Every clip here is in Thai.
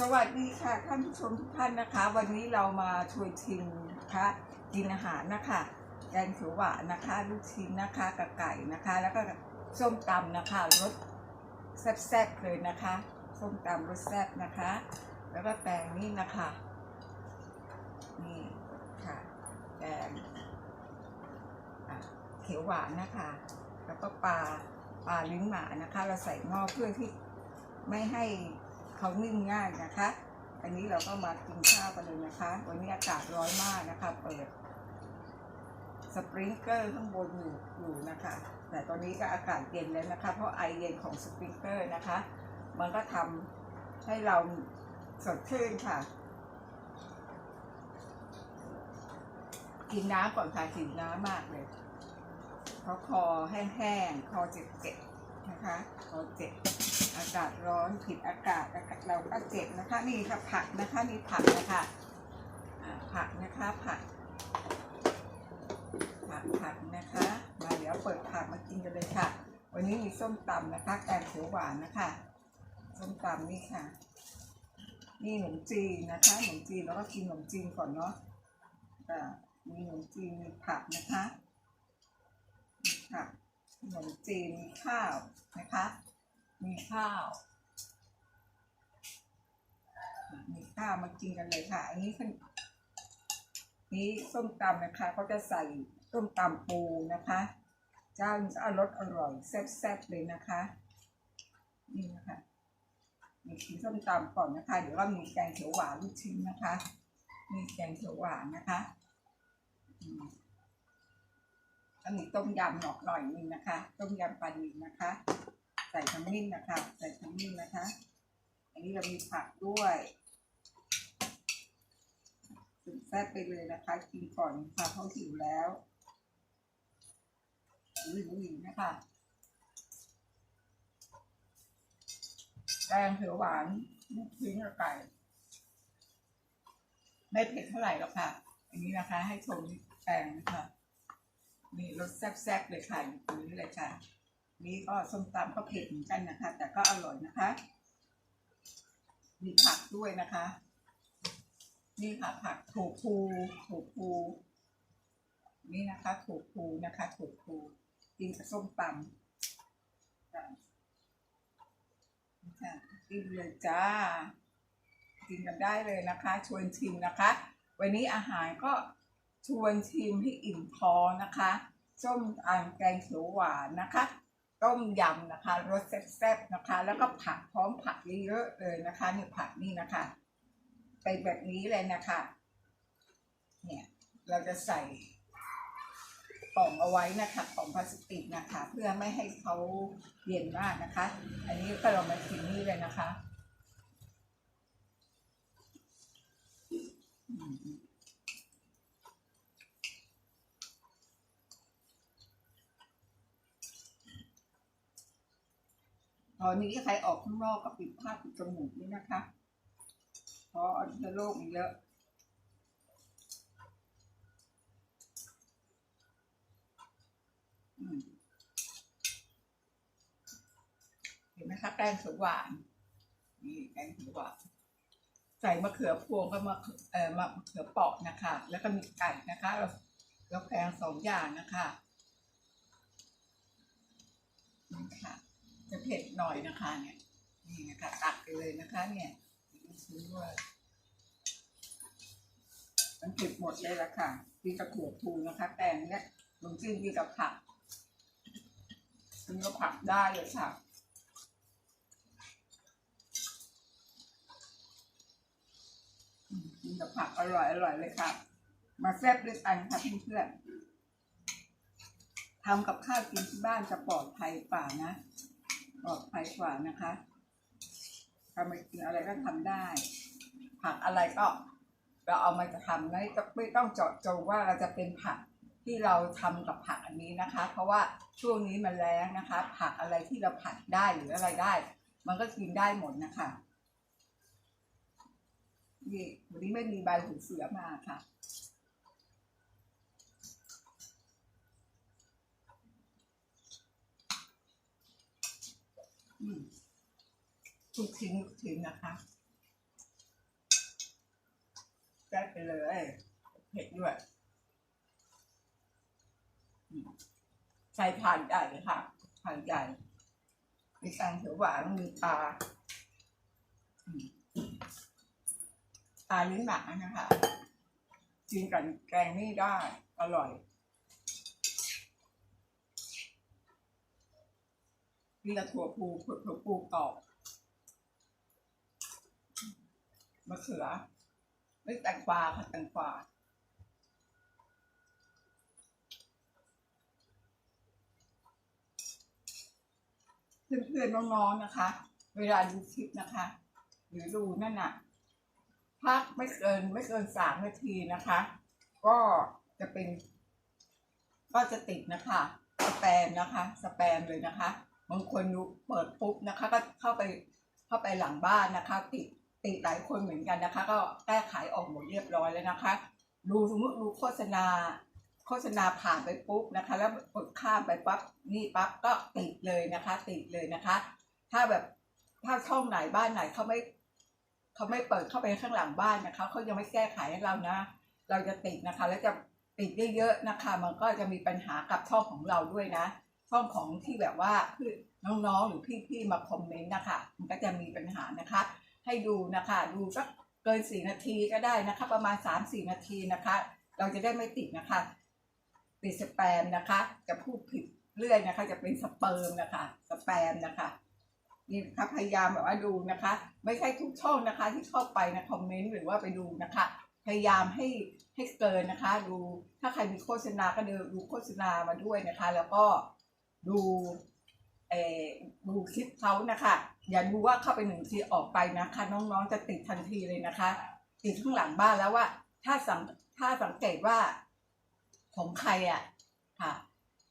สวัสดีค่ะท่านผู้ชมทุกท่านนะคะ วันนี้เรามาชวนชิมนะคะกินอาหารนะคะแกงเขียวหวานนะคะ ลูกชิ้นนะคะกับไก่นะคะ แล้วก็ส้มตำนะคะรสแซ่บๆเลยนะคะส้มตำรสแซ่บนะคะ แล้วก็แตงนี่นะคะนี่ค่ะแตงอะเขียวหวานนะคะ แล้วก็ปลาปลาลิ้นหมานะคะ เราใส่หม้อเพื่อที่ไม่ให้ เขานึ่งง่ายนะคะ อันนี้เราก็มากินข้าวกันเลยนะคะ วันนี้อากาศร้อนมากนะคะ เปิดสปริงเกอร์ข้างบนอยู่อยู่นะคะ แต่ตอนนี้ก็อากาศเย็นแล้วนะคะ เพราะไอเย็นของสปริงเกอร์นะคะ มันก็ทำให้เราสดชื่นค่ะ กินน้ำก่อนค่ะหิวน้ำมากเลยเพราะคอแห้งๆ คอเจ็บๆ นะคะ คอเจ็บ อากาศร้อนผิดอากาศเราก็เจ็บนะคะนี่ค่ะผักนะคะนี่ผักนะคะผักนะคะผักผักผักนะคะ มาเดี๋ยวเปิดผักมากินกันเลยค่ะ วันนี้มีส้มตำนะคะแกงเขียวหวานนะคะส้มตำนี่ค่ะ นี่ขนมจีนนะคะขนมจีนแล้วก็กินขนมจีนก่อนเนาะอ่ามีขนมจีนมีผักนะคะมีผักขนมจีนมีข้าวนะคะ มีข้าว มีข้าวมากินกันเลยค่ะ อันนี้คือนี้ส้มตำนะคะเขาจะใส่ส้มตำปูนะคะเจ้านี้อรสอร่อยแซ่บๆเลยนะคะ นี่นะคะมีกินส้มตำก่อนนะคะ เดี๋ยวก็มีแกงเขียวหวานลูกชิ้นนะคะ มีแกงเขียวหวานนะคะอืมแล้วมีต้มยำหนอกหน่อยนึงนะคะ ต้มยำปลาดิบนะคะ ใส่ขมิ้นนะคะ ใส่ขมิ้นนะคะ อันนี้เรามีผักด้วยสุดแซ่บไปเลยนะคะ กินก่อนค่ะเพราหิวแล้วอุ้ยอุ้ยนะคะแกงเขียวหวานลูกชิ้นกับไก่ ไม่เผ็ดเท่าไหร่หรอกค่ะ อันนี้นะคะ ให้ชมแกงนะคะนี่รสแซ่บๆเลยค่ะอยู่ตรงนี้เลยค่ะ นี่ก็ส้มตำก็เผ็ดเหมือนกันนะคะ แต่ก็อร่อยนะคะ มีผักด้วยนะคะ นี่ค่ะผักถูภูถูภูนี่นะคะถูภูนะคะถูภูกินกับส้มตำค่ะกินเลยจ้ากินกันได้เลยนะคะ ชวนชิมนะคะ วันนี้อาหารก็ชวนชิมให้อิ่มท้องนะคะส้มอ่างแกงเขียวหวานนะคะ ต้มยำนะคะรสแซ่บๆนะคะ แล้วก็ผักพร้อมผักเยอะๆเลยนะคะนี่ผักนี่นะคะเป็นแบบนี้เลยนะคะ เนี่ยเราจะใส่กล่องเอาไว้นะคะกล่องพลาสติกนะคะ เพื่อไม่ให้เขาเย็นมากนะคะ อันนี้ก็เรามากินนี่เลยนะคะ อืม อนนี้ใครออกข้างนอกก็ปิดผ้าปิดจมูกนี่นะคะเพราะเชื้อโรคมันเยอะเห็นไหมคะแกงเขียวหวานนี่แกงเขียวหวานใส่มะเขือพวงกับมะเขือเอ่อมะเขือเปาะนะคะ แล้วก็มีไก่นะคะเราเราแกงสองอย่างนะคะนี่ค่ะ จะเผ็ดหน่อยนะคะเนี่ยนี่นะคะตัดไปเลยนะคะ เนี่ยซื้อด้วยมันเผ็ดหมดเลยละค่ะกินกับถั่วพูนะคะแตงเนี่ยลงจิ้มกินกับผักกินกับผักได้เลยค่ะมกินกับผักอร่อยอร่อยเลยค่ะ มาแซ่บด้วยกันค่ะเพื่อนๆทำกับข้าวกินที่บ้านจะปลอดภัยกว่านะ ปลอดภัยกว่านะคะทำกินอะไรก็ทำได้ ผักอะไรก็เราเอามาจะทำไม่ต้องไม่ต้องเจาะจงว่าเราจะเป็นผักที่เราทำกับผักอันนี้นะคะ เพราะว่าช่วงนี้มันแรงนะคะ ผักอะไรที่เราผัดได้หรืออะไรได้ มันก็กินได้หมดนะคะนี่วันนี้ไม่มีใบหูเสือมาค่ะ ทุกชิ้นทุกชิ้นนะคะซ่บไปเลย เผ็ดด้วยใส่ผ่านใหญ่ค่ะผ่านใหญ่มีแกงเขียวหวานมีปลาปลาลิ้นหมานะคะกินกับแกงนี่ได้ อร่อยมีกระถั่วปูถั่วปูกรอบ มะเขือไม่แตงกวาค่ะแตงกวาเพื่อนๆน้องๆนะคะ เวลาดูคลิปนะคะ หรือดูนั่นน่ะพักไม่เกินไม่เกินสามนาทีนะคะ ก็จะเป็น ก็จะติดนะคะสแปมนะคะ สแปมเลยนะคะบางคนดูเปิดปุ๊บนะคะ ก็เข้าไปเข้าไปหลังบ้านนะคะ ติด ติดหลายคนเหมือนกันนะคะ ก็แก้ไขออกหมดเรียบร้อยแล้วนะคะ ดูสมมติดูโฆษณา โฆษณาผ่านไปปุ๊บนะคะ แล้วกดข้ามไปปั๊บนี่ปั๊บก็ติดเลยนะคะ ติดเลยนะคะ ถ้าแบบถ้าช่องไหนบ้านไหนเขาไม่เขาไม่เปิดเข้าไปข้างหลังบ้านนะคะเขายังไม่แก้ไขให้เรานะ เราจะติดนะคะ แล้วจะติดได้เยอะนะคะ มันก็จะมีปัญหากับช่องของเราด้วยนะ ช่องของที่แบบว่าคือน้องๆหรือพี่ๆมาคอมเมนต์นะคะ มันก็จะมีปัญหานะคะ ให้ดูนะคะ ดูสักเกินสี่นาทีก็ได้นะคะ ประมาณสามสี่นาทีนะคะ เราจะได้ไม่ติดนะคะ ติดสแปมนะคะ จะพูดผิดเรื่อยนะคะ จะเป็นสเปิร์มนะคะ สแปมนะคะนี่นะคะพยายามแบบว่าดูนะคะ ไม่ใช่ทุกช่องนะคะ ที่เข้าไปนะคอมเมนต์หรือว่าไปดูนะคะ พยายามให้ให้เกินนะคะ ดูถ้าใครมีโฆษณาก็เดูดูโฆษณามาด้วยนะคะ แล้วก็ดู ดูคลิปเขานะคะ อย่าดูว่าเข้าไปหนึ่งทีออกไปนะคะ น้องๆจะติดทันทีเลยนะคะ ติดข้างหลังบ้านแล้วว่า ถ้าสังถ้าสังเกตว่า ของใครอะ ค่ะ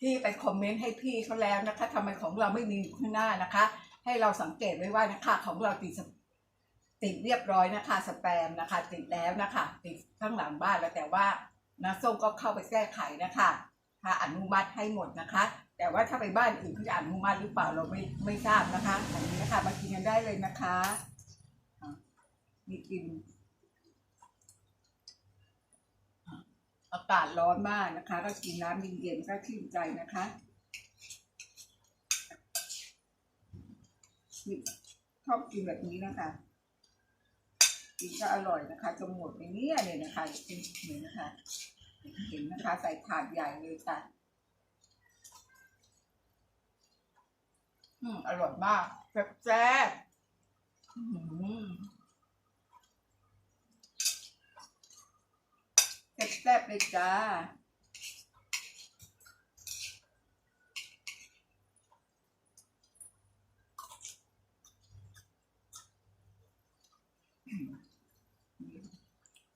ที่ไปคอมเมนต์ให้พี่เขาแล้วนะคะทำไมของเราไม่มีอยู่ข้างหน้านะคะ ให้เราสังเกตไว้ว่านะคะ ของเราติดติดเรียบร้อยนะคะ สแปมนะคะ ติดแล้วนะคะ ติดข้างหลังบ้านแล้วแต่ว่านะส้มก็เข้าไปแก้ไขนะคะถ้าอนุมัติให้หมดนะคะ แต่ว่าถ้าไปบ้านอื่นเขาจะอนุมัติหรือเปล่าเราไม่ไม่ทราบนะคะอันนี้นะคะมากินกันได้เลยนะคะอะมีกินอากาศร้อนมากนะคะ ก็กินน้ำเย็นๆก็ชื่นใจนะคะนี่ชอบกินแบบนี้นะคะกินก็อร่อยนะคะจนหมดในนี้เลยนะคะเป็นหมือนนะคะ เห็นนะคะใส่ถาดใหญ่เลยค่ะ อืมอร่อยมากแซ่บแซ่บอืมแซ่บแซ่บเลยจ้า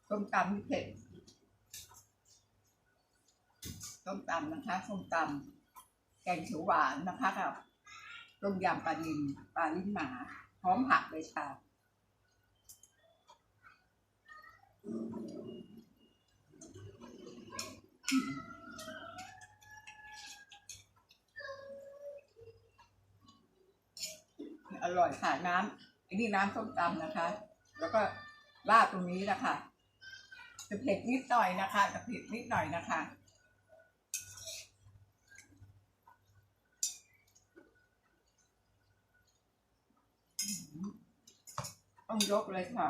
ส้มตำนี่เผ็ดส้มตำนะคะส้มตำแกงเขียวหวานนะคะกับ ต้มยำปลาดินปลาลิ้นหมาพร้อมผักเลยค่ะอร่อยค่ะน้ำอันนี้น้ำส้มตำนะคะ แล้วก็ราดตรงนี้นะคะจะเผ็ดนิดหน่อยนะคะจะเผ็ดนิดหน่อยนะคะ ต้องยกเลยค่ะ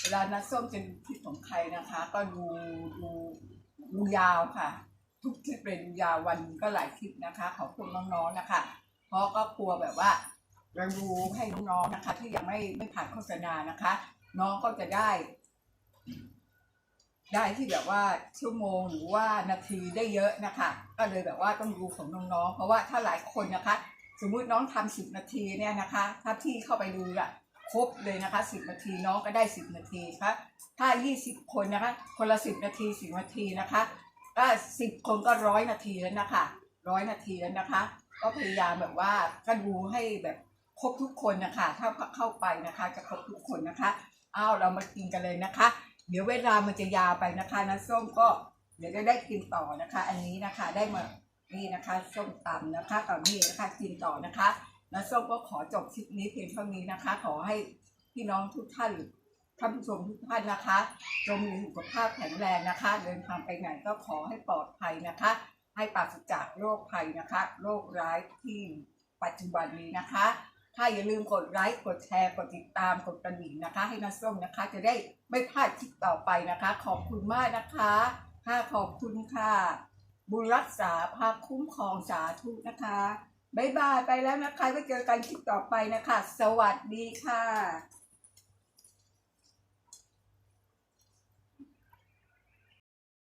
เวลานัดส้มจะดูคลิปของใครนะคะ ก็ดูดูดูยาวค่ะ ทุกคลิปเลยดูยาววันก็หลายคลิปนะคะ ขอบคุณน้องๆนะคะ เพราะก็กลัวแบบว่าเราดูให้น้องๆนะคะ ที่ยังไม่ไม่ผ่านโฆษณานะคะ น้องก็จะได้ ได้ที่แบบว่าชั่วโมงหรือว่านาทีได้เยอะนะคะ ก็เลยแบบว่าต้องดูของน้องๆเพราะว่าถ้าหลายคนนะคะ สมมุติน้องทำสิบนาทีเนี่ยนะคะ ถ้าพี่เข้าไปดูอะครบเลยนะคะสิบนาทีน้องก็ได้สิบนาทีครับถ้ายี่สิบคนนะคะ คนละสิบนาทีสิบนาทีนะคะ ก็สิบคนก็ร้อยนาทีแล้วนะคะร้อยนาทีแล้วนะคะ ก็พยายามแบบว่าก็ดูให้แบบครบทุกคนนะคะ ถ้าเข้าไปนะคะ จะครบทุกคนนะคะอ้าวเรามากินกันเลยนะคะ เดี๋ยวเวลามันจะยาวไปนะคะน้ำส้มก็เดี๋ยวจะได้กินต่อนะคะ อันนี้นะคะได้มานี่นะคะส้มตำนะคะกับนี่นะคะกินต่อนะคะน้ำส้มก็ขอจบคลิปนี้เพียงเท่านี้นะคะ ขอให้พี่น้องทุกท่าน ท่านผู้ชมทุกท่านนะคะจงมีสุขภาพแข็งแรงนะคะ เดินทางไปไหนก็ขอให้ปลอดภัยนะคะ ให้ปราศจากโรคภัยนะคะ โรคร้ายที่ปัจจุบันนี้นะคะ ถ้าอย่าลืมกดไลค์กดแชร์กดติดตามกดกระดิ่งนะคะ ให้น้าส้มนะคะ จะได้ไม่พลาดคลิปต่อไปนะคะ ขอบคุณมากนะคะค่ะขอบคุณค่ะ บุญรักษาพาคุ้มครองสาธุนะคะบ๊ายบายไปแล้วนะคะไว้เจอกันคลิปต่อไปนะคะ สวัสดีค่ะ